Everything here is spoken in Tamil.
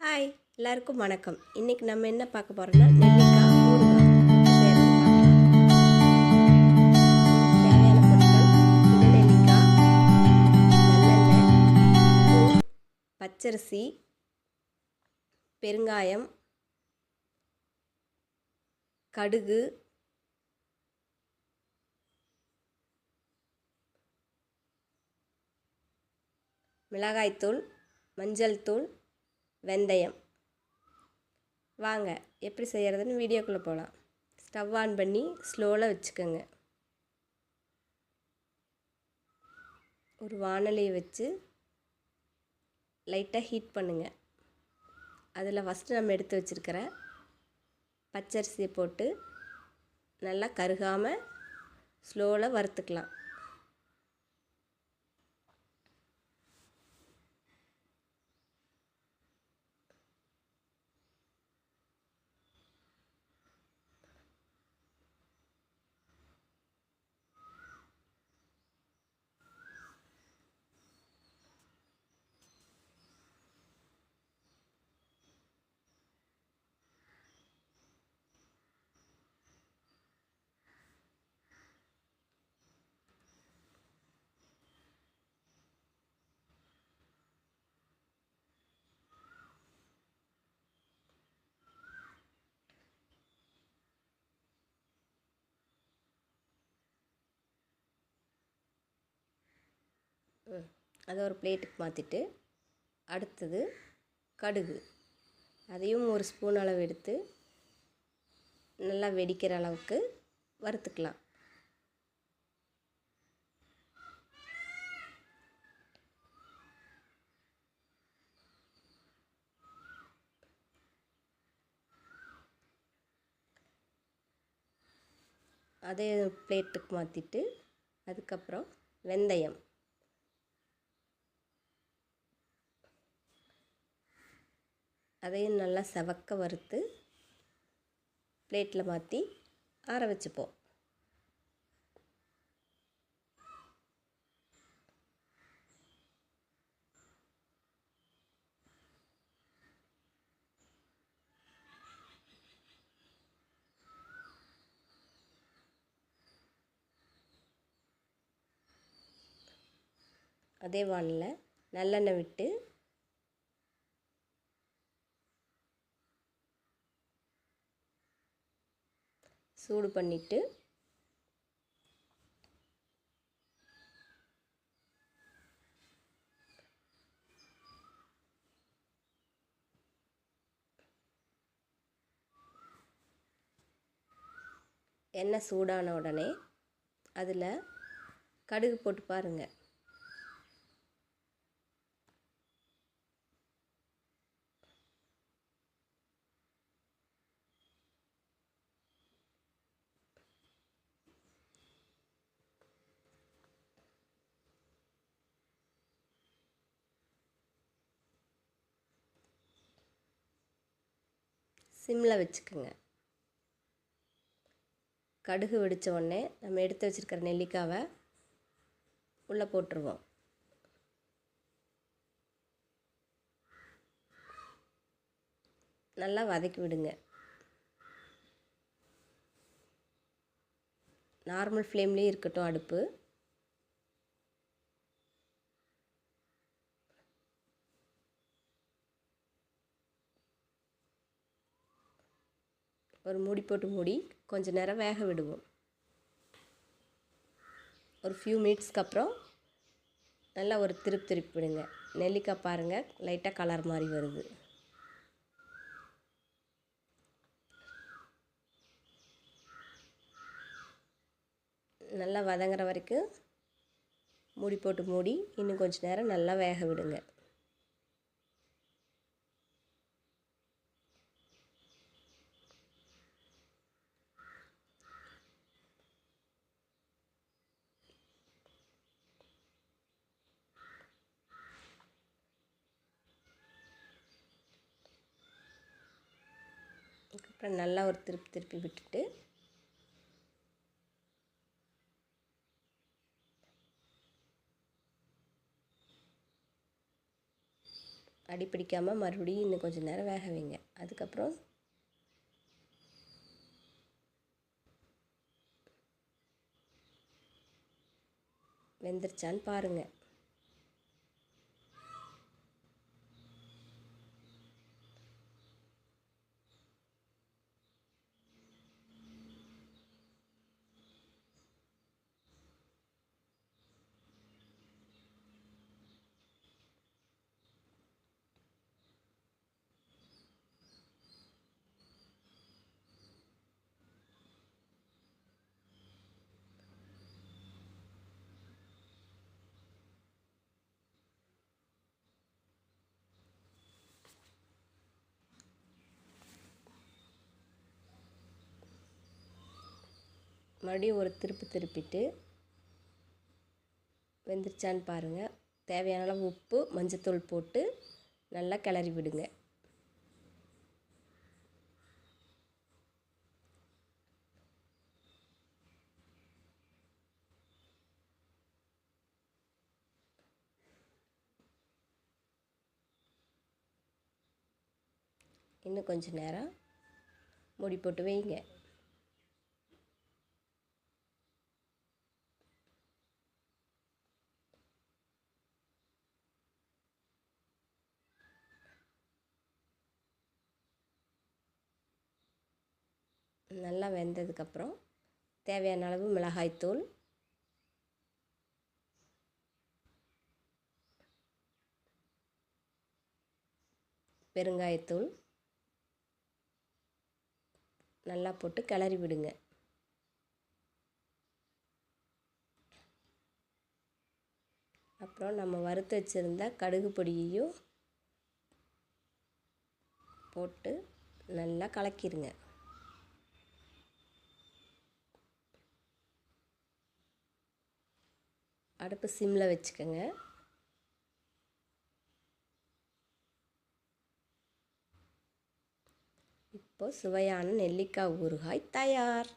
ஹாய் எல்லாருக்கும் வணக்கம். இன்றைக்கி நம்ம என்ன பார்க்க போகிறோன்னா நெல்லிக்காய் தேவையான பொருட்கள் நெல்லிக்காய் நல்லெண்ணெய் பச்சரிசி பெருங்காயம் கடுகு மிளகாய்த்தூள் மஞ்சள் தூள் வெந்தயம். வாங்க எப்படி செய்கிறதுன்னு வீடியோக்குள்ளே போகலாம் ஸ்டவ் ஆன் பண்ணி ஸ்லோவில் வச்சுக்கோங்க. ஒரு வானலியை வச்சு லைட்டாக ஹீட் பண்ணுங்கள் அதில் ஃபஸ்ட்டு நம்ம எடுத்து வச்சுருக்கிற பச்சரிசியை போட்டு நல்லா கருகாமல் ஸ்லோவில் வறுத்துக்கலாம். அதை ஒரு பிளேட்டுக்கு மாற்றிட்டு அடுத்தது கடுகு. அதையும் ஒரு ஸ்பூன் அளவு எடுத்து நல்லா வெடிக்கிற அளவுக்கு வறுத்துக்கலாம். அதே பிளேட்டுக்கு மாற்றிட்டு அதுக்கப்புறம் வெந்தயம். அதையும் நல்லா செவக்க வறுத்து பிளேட்டில் மாற்றி ஆற வச்சுப்போம். அதே வானில் நல்லெண்ணெய் விட்டு சூடு பண்ணிவிட்டு எண்ணெய் சூடான உடனே அதில் கடுகு போட்டு பாருங்கள் சிம்மில் வச்சுக்கோங்க. கடுகு வெடித்த உடனே நம்ம எடுத்து வச்சுருக்கிற நெல்லிக்காவை உள்ளே போட்டுருவோம். நல்லா வதக்கி விடுங்க. நார்மல் ஃப்ளேம்லேயே இருக்கட்டும் அடுப்பு. ஒரு மூடி போட்டு மூடி கொஞ்ச நேரம் வேக விடுவோம். ஒரு ஃபியூ மினிட்ஸ்க்கு அப்புறம் நல்லா ஒரு திருப்பி திருப்பி விடுங்க. நெல்லிக்காய் பாருங்கள் லைட்டாக கலர் மாதிரி வருது. நல்லா வதங்குற வரைக்கும் மூடி போட்டு மூடி இன்னும் கொஞ்சம் நேரம் நல்லா வேக விடுங்க. அப்புறம் நல்லா ஒரு திருப்பி திருப்பி விட்டுட்டு. அடி பிடிக்காமல் மறுபடியும் இன்னும் கொஞ்சம் நேரம் வேக வைங்க. அதுக்கப்புறம் வெந்துருச்சான்னு பாருங்கள் மறுபடியும் ஒரு திருப்பு திருப்பிட்டு வெந்துருச்சான்னு பாருங்கள் தேவையான அளவு உப்பு மஞ்சத்தூள் போட்டு நல்லா கிளறி விடுங்க. இன்னும் கொஞ்சம் நேரம் மூடி போட்டு வைங்க. நல்லா வெந்ததுக்கப்புறம் தேவையான அளவு மிளகாய்த்தூள். பெருங்காயத்தூள். நல்லா போட்டு கிளறி விடுங்க. அப்புறம் நம்ம வறுத்து வச்சுருந்த கடுகு பொடியையும் போட்டு நல்லா கலக்கிடுங்க அடுப்பு சிம்மில் வச்சுக்கோங்க. இப்போ சுவையான நெல்லிக்காய் ஊறுகாய் தயார்.